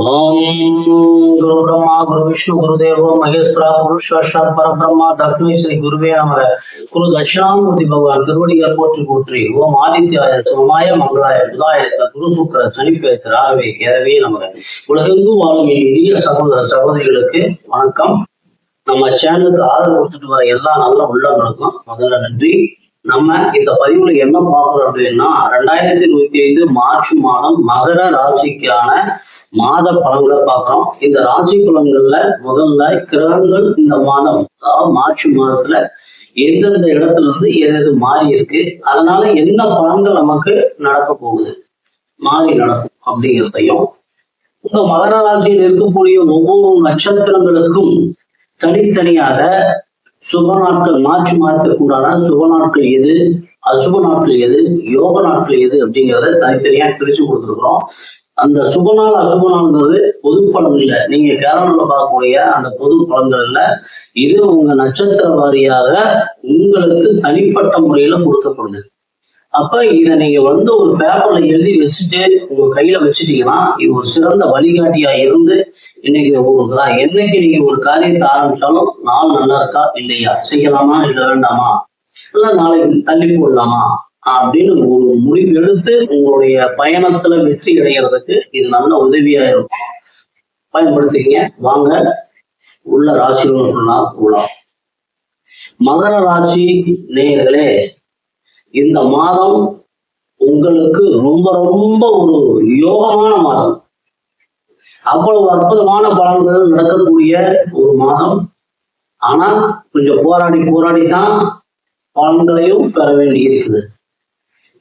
ஓம் குரு பிரம்மா குரு விஷ்ணு குரு தேவோ மகேஸ்வரா குரு சாட்சாத் பரபிரம்மா தஸ்மை ஸ்ரீ குருவே நமக குரு தட்சிணாமூர்த்தி பகவான் திருவடிகள் போற்றி போற்றி ஓம் ஆதித்யாய சோமாய மங்களாய புதாயத்த குரு சுக்கர சனிப்பேத்த ராகவே கேதவே நமக. உலகெங்கும் வாழும் என் சகோதர சகோதரிகளுக்கு வணக்கம். நம்ம சேனலுக்கு ஆதரவு கொடுத்துட்டு வர எல்லா நல்ல உள்ளங்களுக்கும் முதல்ல நன்றி. நம்ம இந்த பதிவுல என்ன பார்க்கிறோம் அப்படின்னா ரெண்டாயிரத்தி இருபத்தி ஐந்து மார்ச் மாதம் மகர ராசிக்கான மாத பலன்களை பார்க்கிறோம். இந்த ராசி பலன்கள்ல முதல்ல கிரகங்கள் இந்த மாதம் அதாவது மார்ச் மாதத்துல எந்தெந்த இடத்துல இருந்து எது எது மாறி இருக்கு அதனால என்ன பலன்கள் நமக்கு நடக்க போகுது மாறி நடக்கும் அப்படிங்கிறதையும் உங்க மகர ராசியில் இருக்கக்கூடிய ஒவ்வொரு நட்சத்திரங்களுக்கும் தனித்தனியாக சுப நாட்கள் மார்ச் மாதத்திற்கு உண்டான சுப நாட்கள் எது அசுப நாட்கள் எது யோக நாட்கள் எது அப்படிங்கிறத தனித்தனியா பிரிச்சு கொடுத்துருக்குறோம். அந்த சுப நாள் அசுப நாள்ன்றது பொது பலன் இல்லை. நீங்க கேரளாவில் பார்க்கக்கூடிய அந்த பொது பலன்கள்ல இது உங்க நட்சத்திர வாரியாக உங்களுக்கு தனிப்பட்ட முறையில கொடுக்கப்படுது. அப்ப இதை நீங்க வந்து ஒரு பேப்பர்ல எழுதி வச்சுட்டு உங்க கையில வச்சுட்டீங்கன்னா இது ஒரு சிறந்த வழிகாட்டியா இருந்து இன்னைக்கு உங்களுக்கு என்னைக்கு நீங்க ஒரு காரியத்தை ஆரம்பிச்சாலும் நாள் நல்லா இருக்கா? இல்லையா? செய்யலாமா? இல்லை வேண்டாமா? இல்லை நாளைக்கு தள்ளி போடலாமா? அப்படின்னு ஒரு முடிவு எடுத்து உங்களுடைய பயணத்துல வெற்றி அடைகிறதுக்கு இது நல்ல உதவியா இருக்கும். பயன்படுத்திங்க வாங்க. உள்ள ராசிகள் கூலாம் மகர ராசி நேயர்களே இந்த மாதம் உங்களுக்கு ரொம்ப ரொம்ப ஒரு யோகமான மாதம். அவ்வளவு அற்புதமான பலன்கள் நடக்கக்கூடிய ஒரு மாதம். ஆனா கொஞ்சம் போராடி போராடி தான் பலன்களையும் பெற வேண்டி இருக்குது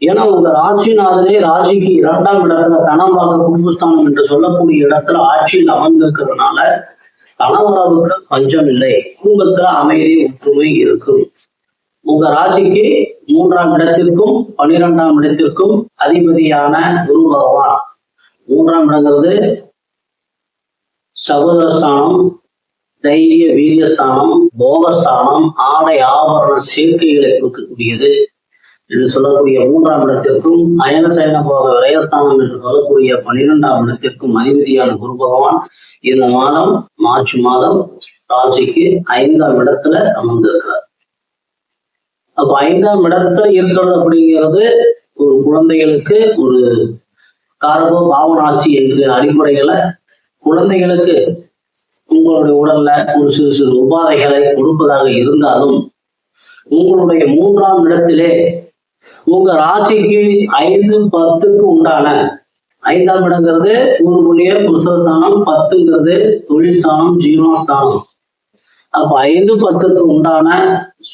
ஏன்னா உங்க ராசிநாதனே ராசிக்கு இரண்டாம் இடத்துல தனமாக குடும்பஸ்தானம் என்று சொல்லக்கூடிய இடத்துல ஆட்சியில் அமர்ந்திருக்கிறதுனால தனவரவுக்கு பஞ்சம் இல்லை குடும்பத்துல அமைதி ஒற்றுமை இருக்கும். உங்க ராசிக்கு மூன்றாம் இடத்திற்கும் பன்னிரெண்டாம் இடத்திற்கும் அதிபதியான குரு பகவான். மூன்றாம் இடங்கிறது சகோதரஸ்தானம் தைரிய வீரியஸ்தானம் போகஸ்தானம் ஆடை ஆபரண சேர்க்கைகளை கொடுக்கக்கூடியது. என்று சொல்லக்கூடிய மூன்றாம் இடத்திற்கும் அயன சயன போக விரயஸ்தானம் என்று சொல்லக்கூடிய பன்னிரெண்டாம் இடத்திற்கும் அதிபதியான குரு பகவான் இந்த மாதம் மார்ச் மாதம் ராசிக்கு ஐந்தாம் இடத்துல அமர்ந்திருக்கிறார். அப்ப ஐந்தாம் இடத்துல இருக்கிறது அப்படிங்கிறது ஒரு குழந்தைகளுக்கு ஒரு காரகோ பாவனாட்சி என்ற அடிப்படையில குழந்தைகளுக்கு உங்களுடைய உடல்ல ஒரு சிறு சிறு உபாதைகளை கொடுப்பதாக இருந்தாலும் உங்களுடைய மூன்றாம் இடத்திலே உங்க ராசிக்கு ஐந்து பத்துக்கு உண்டான ஐந்தாம் இடங்கிறது ஒரு புண்ணிய புருஷஸ்தானம் பத்துங்கிறது தொழில்ஸ்தானம் ஜீவனஸ்தானம். அப்ப ஐந்து பத்துக்கு உண்டான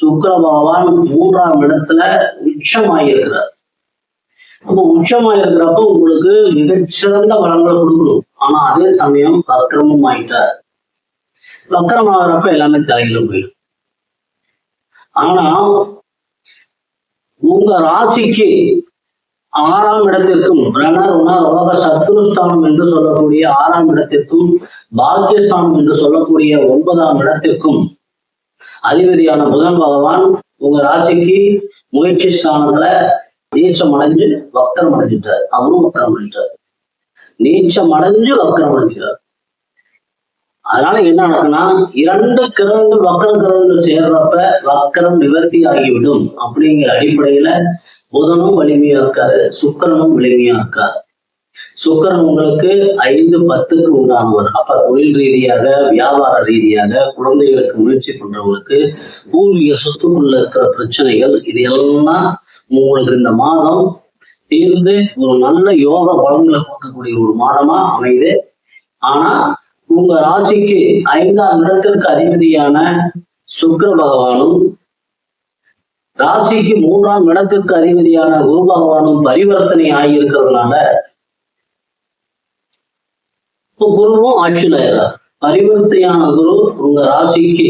சுக்கிர பகவான் மூன்றாம் இடத்துல உச்சமாயிருக்கிறார். அப்ப உச்சமாயிருக்கிறப்ப உங்களுக்கு மிகச்சிறந்த வளங்களை கொடுக்கணும். ஆனா அதே சமயம் வக்கிரமும் ஆயிட்டார். வக்கரம் ஆகிறப்ப எல்லாமே தலையில போயிடும். ஆனா உங்க ராசிக்கு ஆறாம் இடத்திற்கும் ரணருணா ரோக சத்ருஸ்தானம் என்று சொல்லக்கூடிய ஆறாம் இடத்திற்கும் பாக்கியஸ்தானம் என்று சொல்லக்கூடிய ஒன்பதாம் இடத்திற்கும் அதிபதியான புதன் பகவான் உங்க ராசிக்கு முயற்சி ஸ்தானத்துல நீச்சம் அடைஞ்சு வக்கரம் அடைஞ்சிட்டார். அவரும் வக்கரம் அடைஞ்சிட்டார் நீச்சம் அடைஞ்சு வக்கரம் அடைஞ்சிட்டார் அதனால என்ன நடக்கும்னா இரண்டு கிரகங்கள் வக்கர கிரகங்கள் சேர்றப்ப வக்கரம் நிவர்த்தி ஆகிவிடும் அப்படிங்கிற அடிப்படையில புதனும் வலிமையா இருக்காரு சுக்கரனும் வலிமையா இருக்காரு. சுக்கரன் உங்களுக்கு ஐந்து பத்துக்கு உண்டானவர். அப்ப தொழில் ரீதியாக வியாபார ரீதியாக குழந்தைகளுக்கு முயற்சி பண்றவங்களுக்கு பூர்வீக சொத்துக்குள்ள இருக்கிற பிரச்சனைகள் இது எல்லாம் உங்களுக்கு இந்த மாதம் தீர்ந்து ஒரு நல்ல யோக பலன்களை கொடுக்கக்கூடிய ஒரு மாதமா அமைது ஆனா உங்க ராசிக்கு ஐந்தாம் இடத்திற்கு அதிபதியான சுக்கர பகவானும் ராசிக்கு மூன்றாம் இடத்திற்கு அதிபதியான குரு பகவானும் பரிவர்த்தனை ஆகியிருக்கிறதுனால இப்போ குருவும் ஆட்சியில் ஆயிடுறார். பரிவர்த்தையான குரு உங்க ராசிக்கு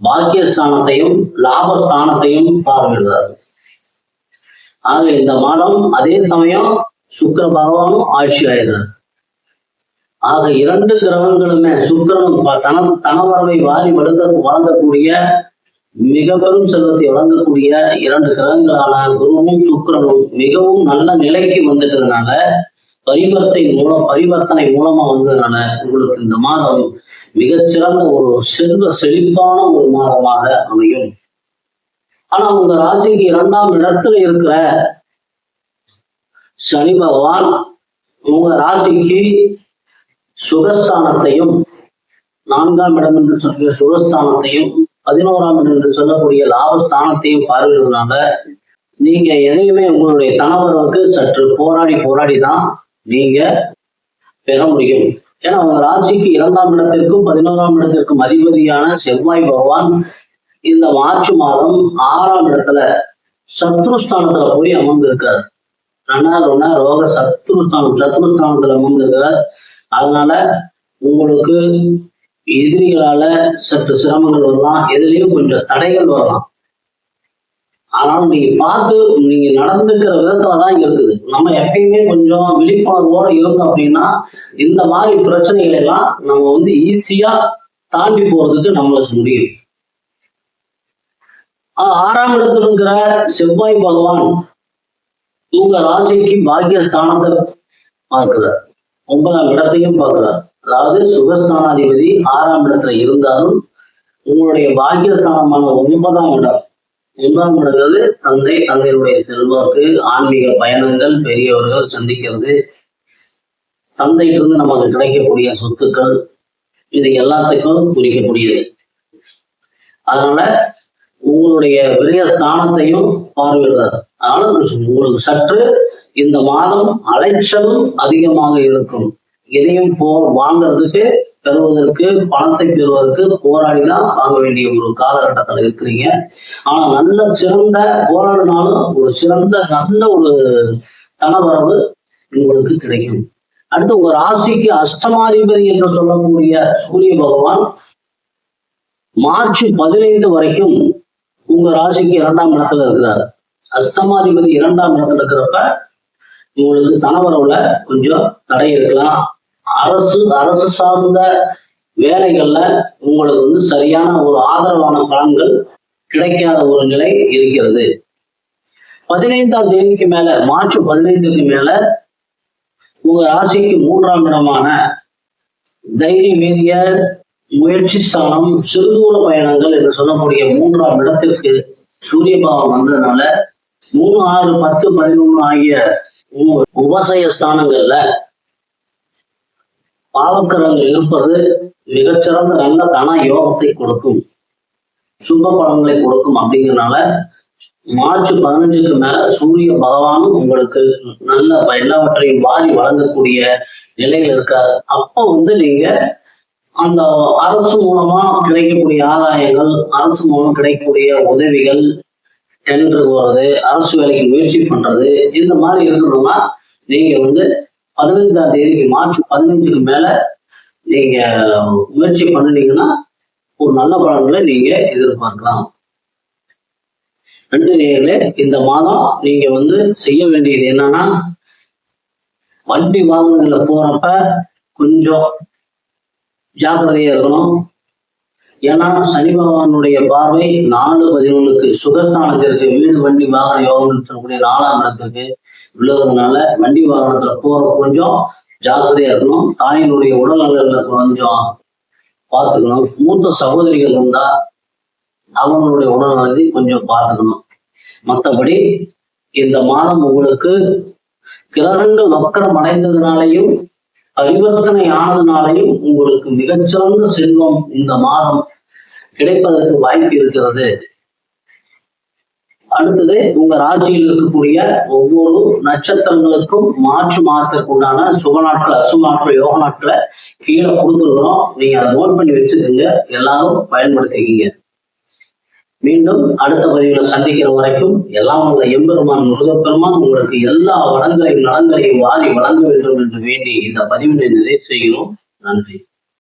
பாக்கியஸ்தானத்தையும் லாபஸ்தானத்தையும் பார்வையிடுறார். ஆக இந்த மாதம் அதே சமயம் சுக்கர பகவானும் ஆட்சி ஆயிடுறார். ஆக இரண்டு கிரகங்களுமே சுக்கிரனும் தன தனவரவை வாரி வழங்க வழங்கக்கூடிய மிக பெரும் செல்வத்தை வழங்கக்கூடிய இரண்டு கிரகங்களான குருவும் சுக்கிரனும் மிகவும் நல்ல நிலைக்கு வந்துட்டதுனால பரிவர்த்தை மூலம் பரிவர்த்தனை மூலமா வந்ததுனால உங்களுக்கு இந்த மாதம் மிகச்சிறந்த ஒரு செல்வ செழிப்பான ஒரு மாதமாக அமையும். ஆனா உங்க ராசிக்கு இரண்டாம் இடத்துல இருக்கிற சனி பகவான் உங்க ராசிக்கு சுகஸ்தானத்தையும் நான்காம் இடம் என்று சொல்லக்கூடிய சுகஸ்தானத்தையும் பதினோராம் இடம் என்று சொல்லக்கூடிய லாபஸ்தானத்தையும் பார்வையிடுறதுனால நீங்க எதையுமே உங்களுடைய தனவரவுக்கு சற்று போராடி போராடி தான் நீங்க பெற முடியும். ஏன்னா உங்க ராசிக்கு இரண்டாம் இடத்திற்கும் பதினோராம் இடத்திற்கும் அதிபதியான செவ்வாய் பகவான் இந்த மார்ச் மாதம் ஆறாம் இடத்துல சத்ருஸ்தானத்துல போய் அமர்ந்திருக்கார். ரெண்டா ஒன்னா ரோக சத்ருஸ்தானம் சத்ருஸ்தானத்துல அமர்ந்திருக்கார். அதனால உங்களுக்கு எதிரிகளால சற்று சிரமங்கள் வரலாம். எதுலயும் கொஞ்சம் தடைகள் வரலாம். ஆனாலும் நீங்க பார்த்து நீங்க நடந்துக்கிற விதத்துலதான் இருக்குது. நம்ம எப்பயுமே கொஞ்சம் விழிப்புணர்வோட இருந்தோம் அப்படின்னா இந்த மாதிரி பிரச்சனைகள் எல்லாம் நம்ம வந்து ஈஸியா தாண்டி போறதுக்கு நம்மளுக்கு முடியும். ஆஹ் ஆறாம் இடத்துல இருக்கிற செவ்வாய் பகவான் உங்க ராசிக்கு பாக்கிய ஸ்தானத்தை பார்க்கிறார். ஒன்பதாம் இடத்தையும் பார்க்கிறார். அதாவது சுகஸ்தானாதிபதி ஆறாம் இடத்துல இருந்தாலும் உங்களுடைய பாக்கியஸ்தானமான ஒன்பதாம் இடம். ஒன்பதாம் இடங்கிறது தந்தை தந்தையுடைய செல்வாக்கு ஆன்மீக பயணங்கள் பெரியவர்கள் சந்திக்கிறது. தந்தைக்கு வந்து நமக்கு கிடைக்கக்கூடிய சொத்துக்கள் இது எல்லாத்துக்கும் குறிக்கக்கூடியது. அதனால உங்களுடைய விரய ஸ்தானத்தையும் பார்வையிடுறார். அதனால உங்களுக்கு சற்று இந்த மாதம் அலைச்சலும் அதிகமாக இருக்கும். எதையும் போ வாங்குறதுக்கு பெறுவதற்கு பணத்தை பெறுவதற்கு போராடி தான் வாங்க வேண்டிய ஒரு காலகட்டத்தில் இருக்கிறீங்க. ஆனா நல்ல சிறந்த போராடினாலும் ஒரு சிறந்த நல்ல ஒரு தனவரவு உங்களுக்கு கிடைக்கும். அடுத்து உங்க ராசிக்கு அஷ்டமாதிபதி என்று சொல்லக்கூடிய சூரிய பகவான் மார்ச் பதினைந்து வரைக்கும் உங்க ராசிக்கு இரண்டாம் இடத்துல இருக்கிறார். அஷ்டமாதிபதி இரண்டாம் இடத்துல இருக்கிறப்ப உங்களுக்கு தனவரவுல கொஞ்சம் தடை இருக்கலாம். அரசு அரசு சார்ந்த வேலைகள்ல உங்களுக்கு வந்து சரியான ஒரு ஆதரவான பலன்கள் கிடைக்காத ஒரு நிலை இருக்கிறது. பதினைந்தாம் தேதிக்கு மேல மார்ச் பதினைந்துக்கு மேல உங்க ராசிக்கு மூன்றாம் இடமான தைரிய மீதிய முயற்சி ஸ்தானம் சிறுதூர பயணங்கள் என்று சொல்லக்கூடிய மூன்றாம் இடத்திற்கு சூரிய பாவம் வந்ததுனால மூணு ஆறு பத்து பதினொன்னு ஆகிய உ- உபசய ஸ்தானங்கள்ல பாவக்கரங்கள் இருப்பது மிகச்சிறந்த நல்ல தன யோகத்தை கொடுக்கும். சுப பலன்களை கொடுக்கும் அப்படிங்கிறனால மார்ச் பதினஞ்சுக்கு மேல சூரிய பகவானும் உங்களுக்கு நல்ல எல்லாவற்றையும் வாரி வழங்கக்கூடிய நிலையில் இருக்காரு. அப்போ வந்து நீங்க அந்த அரசு மூலமா கிடைக்கக்கூடிய ஆதாயங்கள் அரசு மூலம் கிடைக்கக்கூடிய உதவிகள் டெண்டர் போறது அரசு வேலைக்கு முயற்சி பண்றது இந்த மாதிரி இருக்கணும்னா நீங்க வந்து பதினைஞ்சாம் தேதிக்கு மார்ச் பதினஞ்சுக்கு மேல நீங்க முயற்சி பண்ணுனீங்கன்னா ஒரு நல்ல பலன்களை நீங்க எதிர்பார்க்கலாம். ரெண்டு நேர்களே இந்த மாதம் நீங்க வந்து செய்ய வேண்டியது என்னன்னா வண்டி வாகனங்கள்ல போறப்ப கொஞ்சம் ஜாக்கிரதையா இருக்கணும். ஏன்னா சனி பகவானுடைய பார்வை நாலு பதினொன்றுக்கு சுகஸ்தானத்திற்கு வீடு வண்டி வாகன யோகம் சொல்லக்கூடிய நாலாம் இடத்துக்கு உள்ளதுனால வண்டி வாகனத்துல போற கொஞ்சம் ஜாக்கிரதையா இருக்கணும். தாயினுடைய உடல்நலன்ல கொஞ்சம் பார்த்துக்கணும். மூத்த சகோதரிகள் இருந்தா அவங்களுடைய உடல்நலத்தை கொஞ்சம் பார்த்துக்கணும். மற்றபடி இந்த மாதம் உங்களுக்கு கிரகங்கள் வக்கரம் அடைந்ததுனாலையும் பரிவர்த்தனை ஆனதுனாலையும் உங்களுக்கு மிகச்சிறந்த செல்வம் இந்த மாதம் கிடைப்பதற்கு வாய்ப்பு இருக்கிறது. அடுத்தது உங்க ராசியில் இருக்கக்கூடிய ஒவ்வொரு நட்சத்திரங்களுக்கும் மாற்று மாதத்திற்கு உண்டான சுப நாட்கள் அசுப நாட்கள் யோக நாட்களை கீழே கொடுத்துருக்குறோம். நீங்க அதை நோட் பண்ணி வச்சுக்கோங்க. எல்லாரும் பயன்படுத்திக்கிங்க. மீண்டும் அடுத்த பதிவில் சந்திக்கிற வரைக்கும் எல்லாம் உள்ள எம்பெருமான் முருகப்பெருமான் உங்களுக்கு எல்லா வளங்களையும் நலங்களையும் வாரி வழங்க வேண்டும் என்று வேண்டி இந்த பதிவினை நிறைவு செய்கிறோம். நன்றி.